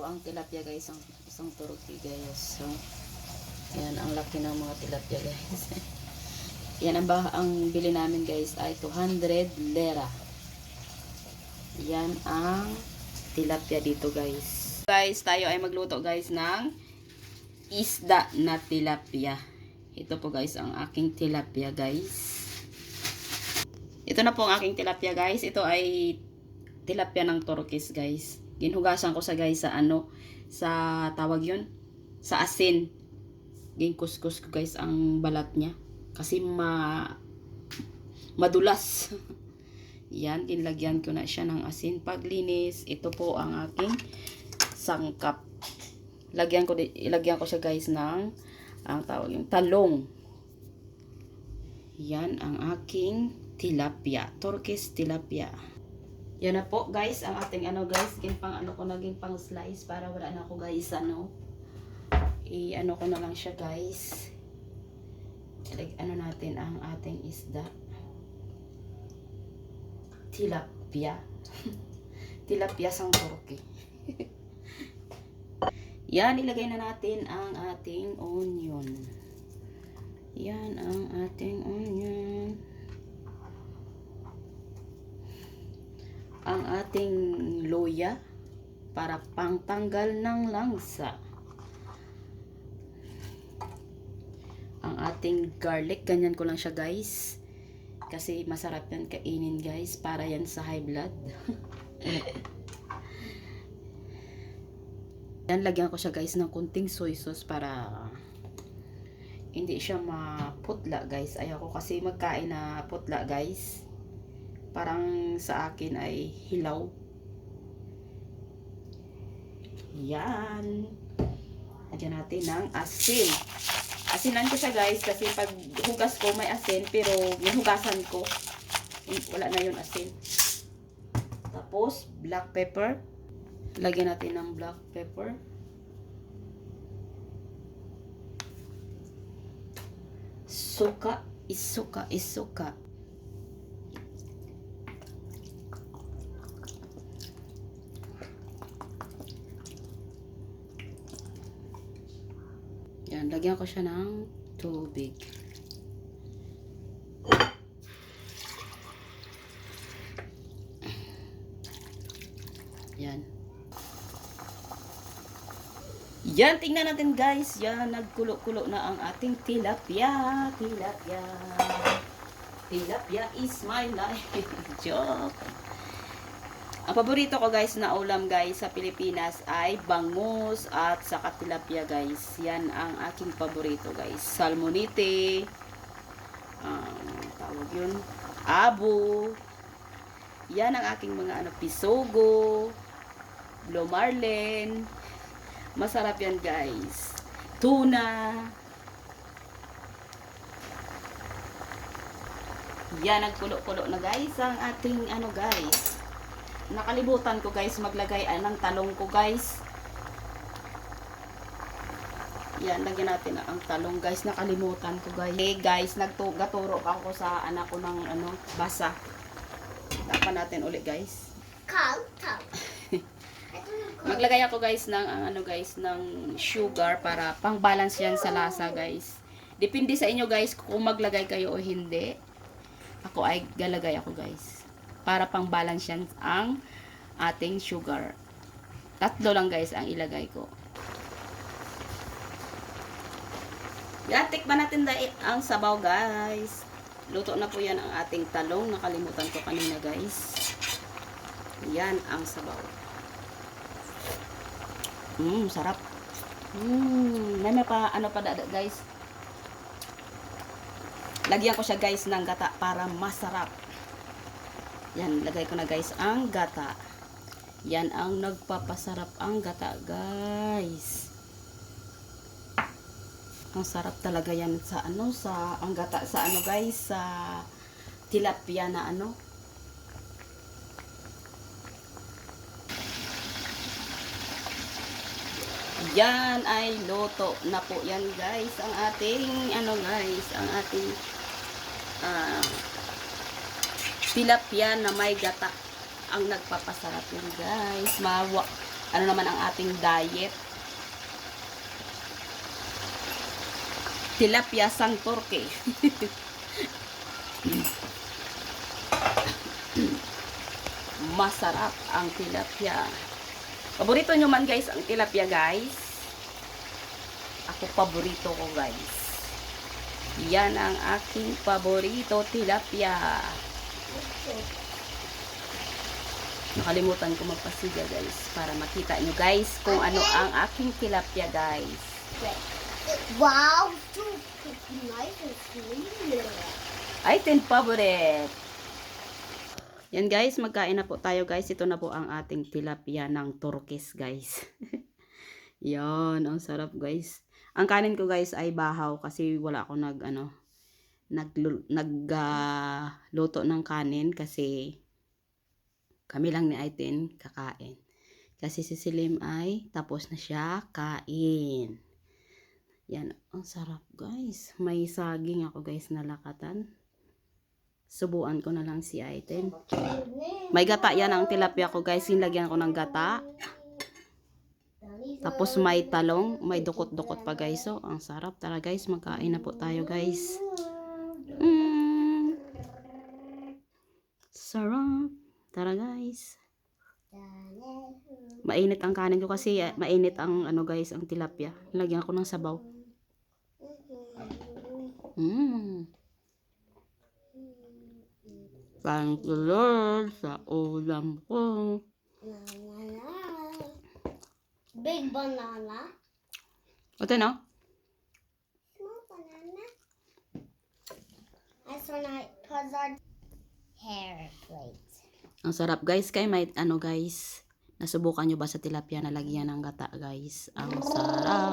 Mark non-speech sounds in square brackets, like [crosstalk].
po ang tilapia guys, ang isang turkey guys. So, yan ang laki ng mga tilapia guys. [laughs] yan ang, ba, ang bili namin guys ay 200 lira. Yan ang tilapia dito guys. Guys, tayo ay magluto guys ng isda na tilapia. Ito po guys ang aking tilapia guys. Ito na po ang aking tilapia guys. Ito ay tilapia ng turkis guys. Ginhugasan ko sa guys sa ano, sa tawag yun, sa asin. Ginkuskus ko guys ang balat niya. Kasi ma madulas. [laughs] Yan, ginlagyan ko na siya ng asin. Paglinis, ito po ang aking sangkap. Lagyan ko, ilagyan ko siya guys ng ang tawag yung talong. Yan ang aking tilapia. Turkish tilapia. Yan na po guys, ang ating ano guys, gin pang ano ko naging pang slice para wala na ako guys ano. I ano ko na lang siya guys. Like, ano natin ang ating isda. Tilapia. [laughs] Tilapia sang turkey. [laughs] Yan, ilagay na natin ang ating onion. Yan ang ating onion. Ang ating loya para pangtanggal ng langsa. Ang ating garlic, ganyan ko lang siya guys. Kasi masarap yan kainin guys, para yan sa high blood. [laughs] Yan, lagyan ko siya guys ng kunting soy sauce para hindi siya maputla guys. Ayoko kasi magkain na putla guys. Parang sa akin ay hilaw. Yan. Lagyan natin ng asin. Asinan ko siya guys kasi pag hugas ko may asin pero hinugasan ko wala na yun asin. Tapos black pepper. Lagyan natin ng black pepper. Suka, isuka, isuka. Yan, lagyan ko siya ng tubig. Yan. Yan, tingnan natin guys. Yan, nagkulo-kulo na ang ating tilapia. Tilapia. Tilapia is my life. [laughs] Joke. Ang paborito ko guys na ulam guys sa Pilipinas ay bangus at saka tilapia guys. Yan ang aking paborito guys. Salmonite. Um, tawag yun. Abo. Yan ang aking mga ano, pisogo. Blue marlin. Masarap yan guys. Tuna. Yan, nagkulo-kulo na guys ang ating ano guys. Nakalibutan ko guys maglagay ah, ng talong ko guys. Yan, lagyan natin na ang talong guys. Nakalimutan ko guys. Hey guys, naggaturo ako sa anak ko ng ano, basa. Tapan natin ulit guys. Kauta. [laughs] Maglagay ako guys ng ang ano guys ng sugar para pang-balance yan sa lasa guys. Depende sa inyo guys kung maglagay kayo o hindi. Ako ay galagay ako guys. Para pang-balance yan ang ating sugar. Tatlo lang guys ang ilagay ko. Yan, tikman natin dahil ang sabaw guys. Luto na po yan ang ating talong. Nakalimutan ko kanina guys. Yan ang sabaw. Mmm, sarap. Mmm, may may pa, ano pa dada, guys. Lagyan ko siya guys ng gata para masarap. Yan, lagay ko na guys ang gata. Yan ang nagpapasarap ang gata, guys. Ang sarap talaga yan sa ano, sa ang gata sa ano guys, sa tilapia na ano. Yan ay loto na po yan guys. Ang ating ano guys, ang ating ah, tilapia na may gata ang nagpapasarap yan guys. Mawa, ano naman ang ating diet. Tilapia sang torque. [laughs] Masarap ang tilapia. Paborito nyo man guys ang tilapia guys. Ako paborito ko guys. Yan ang aking paborito tilapia. Nakalimutan ko magpasiga guys para makita nyo guys kung ano ang aking tilapia guys. Wow. Ay, tin favorite. Yan guys, magkain na po tayo guys. Ito na po ang ating tilapia ng turkis guys. [laughs] Yan, ang sarap guys. Ang kanin ko guys ay bahaw kasi wala ako nag ano nag nag luto ng kanin kasi kami lang ni Aiten kakain. Kasi si Silim ay tapos na siya kain. Yan, ang sarap guys. May saging ako guys na lakatan. Subuan ko na lang si Aiten. May gata yan ang tilapia ko guys. Sinlagyan ko ng gata. Tapos may talong. May dukot-dukot pa guys. So, ang sarap. Tara guys, magkain na po tayo guys. Mm. Sarap. Tara guys. Mainit ang kanin ko kasi eh, mainit ang ano guys, ang tilapia. Lagyan ko ng sabaw. Mm. Parang tulad sa ulam ko. Big banana. Ito no? Small banana. That's when I put our hair plate. Ang sarap guys. Kay may ano guys. Nasubukan nyo ba sa tilapia na lagyan ng gata guys? Ang sarap.